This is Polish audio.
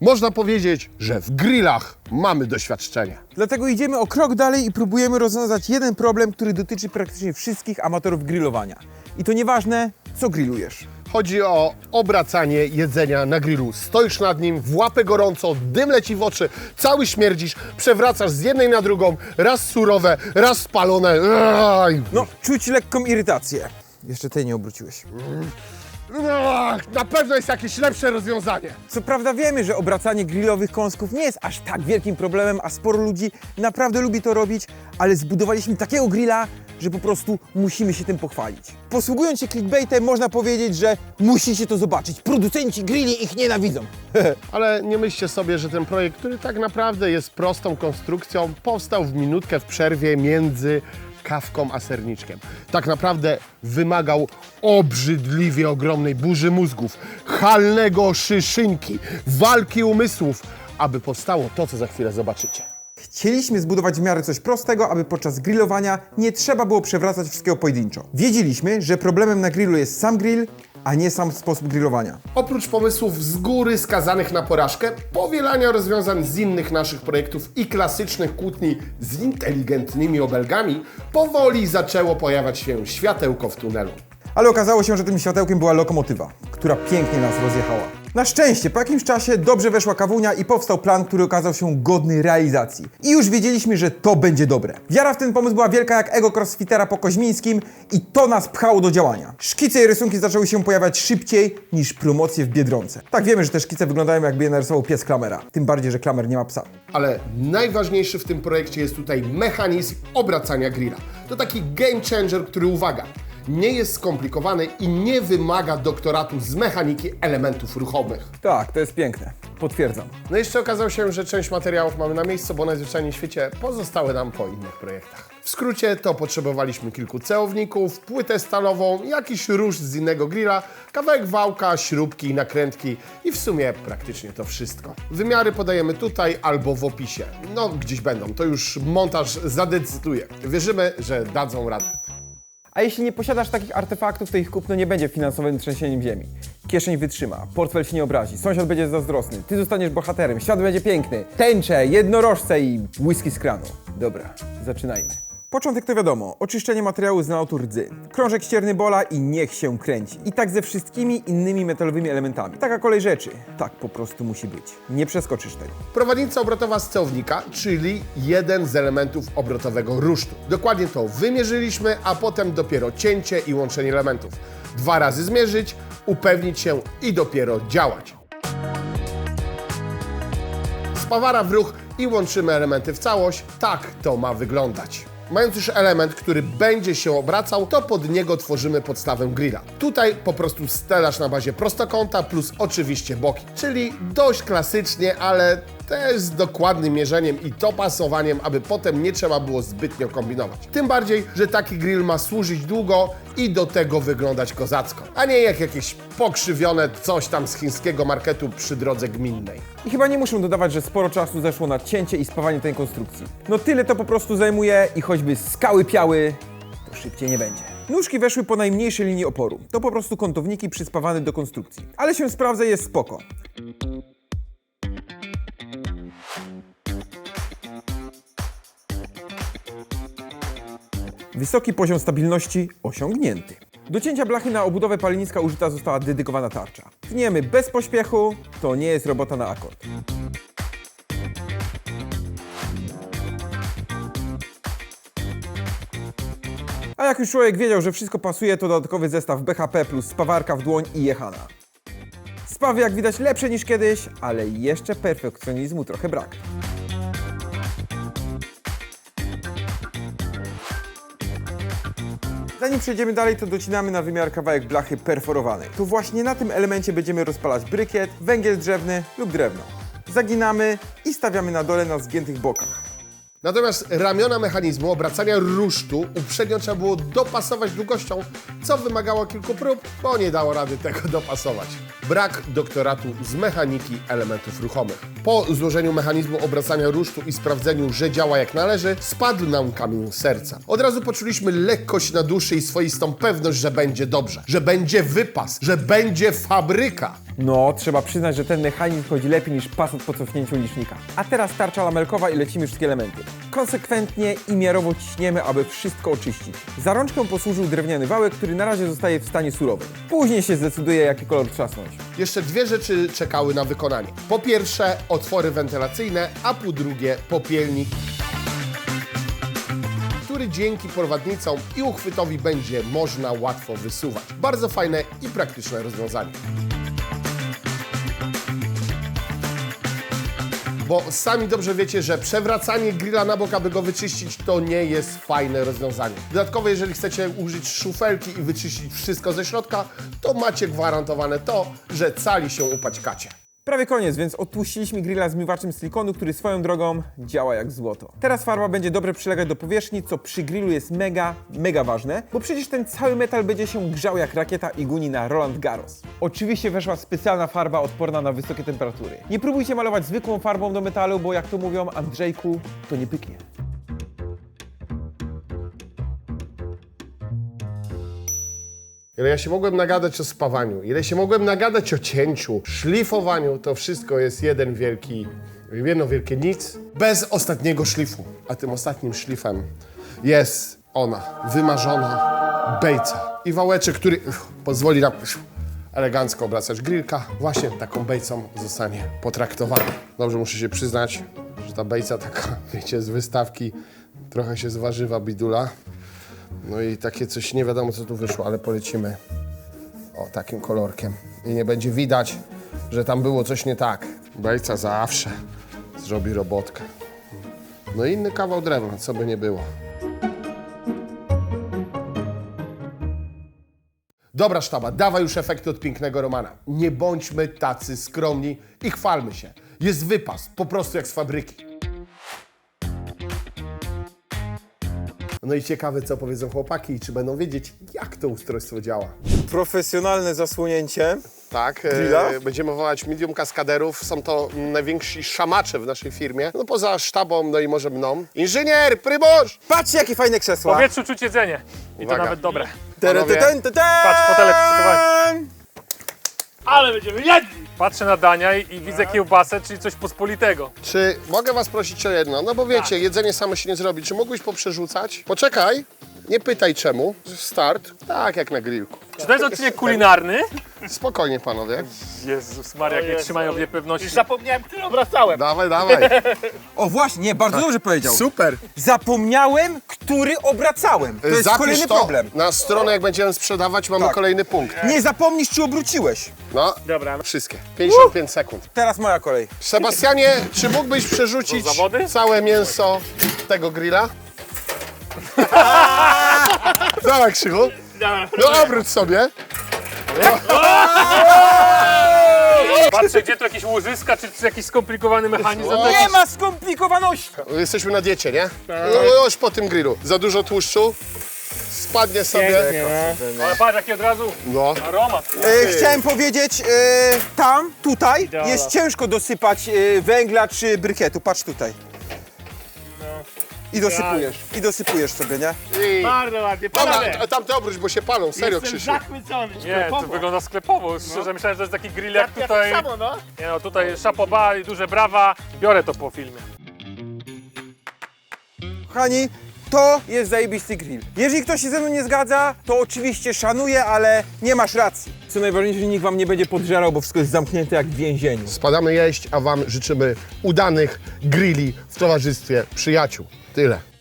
Można powiedzieć, że w grillach mamy doświadczenie. Dlatego idziemy o krok dalej i próbujemy rozwiązać jeden problem, który dotyczy praktycznie wszystkich amatorów grillowania. I to nieważne, co grillujesz. Chodzi o obracanie jedzenia na grillu. Stoisz nad nim, w łapę gorąco, dym leci w oczy, cały śmierdzisz, przewracasz z jednej na drugą, raz surowe, raz spalone. No, czuć lekką irytację. Jeszcze tej nie obróciłeś. Ach, Na pewno jest jakieś lepsze rozwiązanie. Co prawda wiemy, że obracanie grillowych kąsków nie jest aż tak wielkim problemem, a sporo ludzi naprawdę lubi to robić, ale zbudowaliśmy takiego grilla, że po prostu musimy się tym pochwalić. Posługując się clickbaitem, można powiedzieć, że musicie to zobaczyć. Producenci grilli ich nienawidzą. Ale nie myślcie sobie, że ten projekt, który tak naprawdę jest prostą konstrukcją, powstał w minutkę w przerwie między kawką a serniczkiem. Tak naprawdę wymagał obrzydliwie ogromnej burzy mózgów, halnego szyszynki, walki umysłów, aby powstało to, co za chwilę zobaczycie. Chcieliśmy zbudować w miarę coś prostego, aby podczas grillowania nie trzeba było przewracać wszystkiego pojedynczo. Wiedzieliśmy, że problemem na grillu jest sam grill, a nie sam sposób grillowania. Oprócz pomysłów z góry skazanych na porażkę, powielania rozwiązań z innych naszych projektów i klasycznych kłótni z inteligentnymi obelgami, powoli zaczęło pojawiać się światełko w tunelu. Ale okazało się, że tym światełkiem była lokomotywa, która pięknie nas rozjechała. Na szczęście po jakimś czasie dobrze weszła kawunia i powstał plan, który okazał się godny realizacji. I już wiedzieliśmy, że to będzie dobre. Wiara w ten pomysł była wielka jak ego crossfitera po Koźmińskim i to nas pchało do działania. Szkice i rysunki zaczęły się pojawiać szybciej niż promocje w Biedronce. Tak wiemy, że te szkice wyglądają jakby je narysował pies Klamera. Tym bardziej, że Klamer nie ma psa. Ale najważniejszy w tym projekcie jest tutaj mechanizm obracania grilla. To taki game changer, który uwaga, nie jest skomplikowany i nie wymaga doktoratu z mechaniki elementów ruchomych. Tak, to jest piękne. Potwierdzam. No jeszcze okazało się, że część materiałów mamy na miejscu, bo najzwyczajniej w świecie pozostały nam po innych projektach. W skrócie to potrzebowaliśmy kilku cełowników, płytę stalową, jakiś róż z innego grilla, kawałek wałka, śrubki, nakrętki i w sumie praktycznie to wszystko. Wymiary podajemy tutaj albo w opisie. No, gdzieś będą, to już montaż zadecyduje. Wierzymy, że dadzą radę. A jeśli nie posiadasz takich artefaktów, to ich kupno nie będzie finansowym trzęsieniem ziemi. Kieszeń wytrzyma, portfel się nie obrazi, sąsiad będzie zazdrosny, ty zostaniesz bohaterem, świat będzie piękny, tęcze, jednorożce i whisky z kranu. Dobra, zaczynajmy. Początek to wiadomo, oczyszczenie materiału z nalotu rdzy, krążek ścierny bola i niech się kręci. I tak ze wszystkimi innymi metalowymi elementami. Taka kolej rzeczy. Tak po prostu musi być. Nie przeskoczysz tego. Prowadnica obrotowa z cełownika, czyli jeden z elementów obrotowego rusztu. Dokładnie to wymierzyliśmy, a potem dopiero cięcie i łączenie elementów. Dwa razy zmierzyć, upewnić się i dopiero działać. Spawara w ruch i łączymy elementy w całość. Tak to ma wyglądać. Mając już element, który będzie się obracał, to pod niego tworzymy podstawę grilla. Tutaj po prostu stelaż na bazie prostokąta plus oczywiście boki, czyli dość klasycznie, ale też z dokładnym mierzeniem i dopasowaniem, aby potem nie trzeba było zbytnio kombinować. Tym bardziej, że taki grill ma służyć długo i do tego wyglądać kozacko, a nie jak jakieś pokrzywione coś tam z chińskiego marketu przy drodze gminnej. I chyba nie muszę dodawać, że sporo czasu zeszło na cięcie i spawanie tej konstrukcji. No tyle to po prostu zajmuje i choćby skały piały, to szybciej nie będzie. Nóżki weszły po najmniejszej linii oporu. To po prostu kątowniki przyspawane do konstrukcji. Ale się sprawdza jest spoko. Wysoki poziom stabilności osiągnięty. Do cięcia blachy na obudowę paleniska użyta została dedykowana tarcza. Tniemy bez pośpiechu, to nie jest robota na akord. A jak już człowiek wiedział, że wszystko pasuje, to dodatkowy zestaw BHP plus spawarka w dłoń i jechana. Spawy jak widać lepsze niż kiedyś, ale jeszcze perfekcjonizmu trochę brak. Zanim przejdziemy dalej, to docinamy na wymiar kawałek blachy perforowanej. To właśnie na tym elemencie będziemy rozpalać brykiet, węgiel drzewny lub drewno. Zaginamy i stawiamy na dole na zgiętych bokach. Natomiast ramiona mechanizmu obracania rusztu uprzednio trzeba było dopasować długością, co wymagało kilku prób, bo nie dało rady tego dopasować. Brak doktoratu z mechaniki elementów ruchomych. Po złożeniu mechanizmu obracania rusztu i sprawdzeniu, że działa jak należy, spadł nam kamień serca. Od razu poczuliśmy lekkość na duszy i swoistą pewność, że będzie dobrze, że będzie wypas, że będzie fabryka. No, trzeba przyznać, że ten mechanizm chodzi lepiej niż Passat po cofnięciu licznika. A teraz tarcza lamelkowa i lecimy wszystkie elementy. Konsekwentnie i miarowo ciśniemy, aby wszystko oczyścić. Za rączką posłużył drewniany wałek, który na razie zostaje w stanie surowym. Później się zdecyduje, jaki kolor trzasnąć. Jeszcze dwie rzeczy czekały na wykonanie. Po pierwsze otwory wentylacyjne, a po drugie popielnik, który dzięki prowadnicom i uchwytowi będzie można łatwo wysuwać. Bardzo fajne i praktyczne rozwiązanie. Bo sami dobrze wiecie, że przewracanie grilla na bok, aby go wyczyścić, to nie jest fajne rozwiązanie. Dodatkowo, jeżeli chcecie użyć szufelki i wyczyścić wszystko ze środka, to macie gwarantowane to, że cali się upaćkacie. Prawie koniec, więc odtłuściliśmy grilla zmywaczem silikonu, który swoją drogą działa jak złoto. Teraz farba będzie dobrze przylegać do powierzchni, co przy grillu jest mega, mega ważne, bo przecież ten cały metal będzie się grzał jak rakieta Iguni na Roland Garros. Oczywiście weszła specjalna farba odporna na wysokie temperatury. Nie próbujcie malować zwykłą farbą do metalu, bo jak to mówią Andrzejku, to nie pyknie. Ile ja się mogłem nagadać o spawaniu, ile się mogłem nagadać o cięciu, szlifowaniu, to wszystko jest jeden wielki, jedno wielkie nic, bez ostatniego szlifu. A tym ostatnim szlifem jest ona, wymarzona bejca. I wałeczek, który uff, pozwoli nam elegancko obracać grillka, właśnie taką bejcą zostanie potraktowany. Dobrze, muszę się przyznać, że ta bejca taka, wiecie, z wystawki, trochę się z warzywa bidula. No i takie coś, nie wiadomo co tu wyszło, ale polecimy o takim kolorkiem. I nie będzie widać, że tam było coś nie tak. Bejca zawsze zrobi robotkę. No i inny kawał drewna, co by nie było. Dobra sztaba, dawaj już efekty od pięknego Romana. Nie bądźmy tacy skromni i chwalmy się. Jest wypas, po prostu jak z fabryki. No i ciekawe, co powiedzą chłopaki i czy będą wiedzieć, jak to ustrojstwo działa. Profesjonalne zasłonięcie. Tak, Grilla? e, będziemy wołać medium kaskaderów. Są to najwięksi szamacze w naszej firmie. No poza sztabą, no i może mną. Inżynier, prybosz! Patrzcie, jakie fajne W krzesła. powietrzu czuć jedzenie. I Uwaga. to nawet dobre. Tere, Panowie. te, ten, te, ten. Patrz, fotele przygotowani. Ale będziemy jedli! Patrzę na dania i, i widzę kiełbasę, czyli coś pospolitego. Czy mogę was prosić o jedno? No bo wiecie, jedzenie samo się nie zrobi. Czy mógłbyś poprzerzucać? Poczekaj, nie pytaj czemu. Start. Tak, jak na grillku. Czy to jest odcinek kulinarny? Spokojnie, panowie. Jezus Maria, jak mnie trzymają w niepewności. Zapomniałem, który obracałem. Dawaj, dawaj. O właśnie, nie, bardzo dobrze powiedział. Super. Zapomniałem, który obracałem. To jest Zapisz kolejny to problem. na stronę, jak będziemy sprzedawać, mamy Tak. kolejny punkt. Nie zapomnisz, czy obróciłeś. No, Dobra. wszystkie. 55 sekund. Teraz moja kolej. Sebastianie, czy mógłbyś przerzucić To zawody? całe mięso tego grilla? Dawaj, Krzychu. No obróć sobie. Patrzę, gdzie tu jakieś łożyska, czy, czy jakiś skomplikowany mechanizm. To Nie ma skomplikowaności. Jesteśmy na diecie, nie? No już po tym grillu. Za dużo tłuszczu. Spadnie sobie. Ale patrz, jaki od razu No. aromat. E, chciałem powiedzieć, e, tam, tutaj jest ciężko dosypać e, węgla czy brykietu. Patrz tutaj. I dosypujesz, i dosypujesz sobie, nie? I... Bardzo ładnie, Dobra, panowie. a tam te obróć, bo się palą. Serio, Jestem Krzysiu. zachwycony. Nie, to sklepowo. wygląda sklepowo. Szczerze myślałem, że to jest taki grill jak Ja tutaj. tak samo, no. Nie no, tutaj szapoba i duże brawa. Biorę to po filmie. Kochani, to jest zajebisty grill. Jeżeli ktoś się ze mną nie zgadza, to oczywiście szanuję, ale nie masz racji. Co najważniejsze, że nikt wam nie będzie podżerał, bo wszystko jest zamknięte jak w więzieniu. Spadamy jeść, a wam życzymy udanych grilli w towarzystwie przyjaciół. Tyle.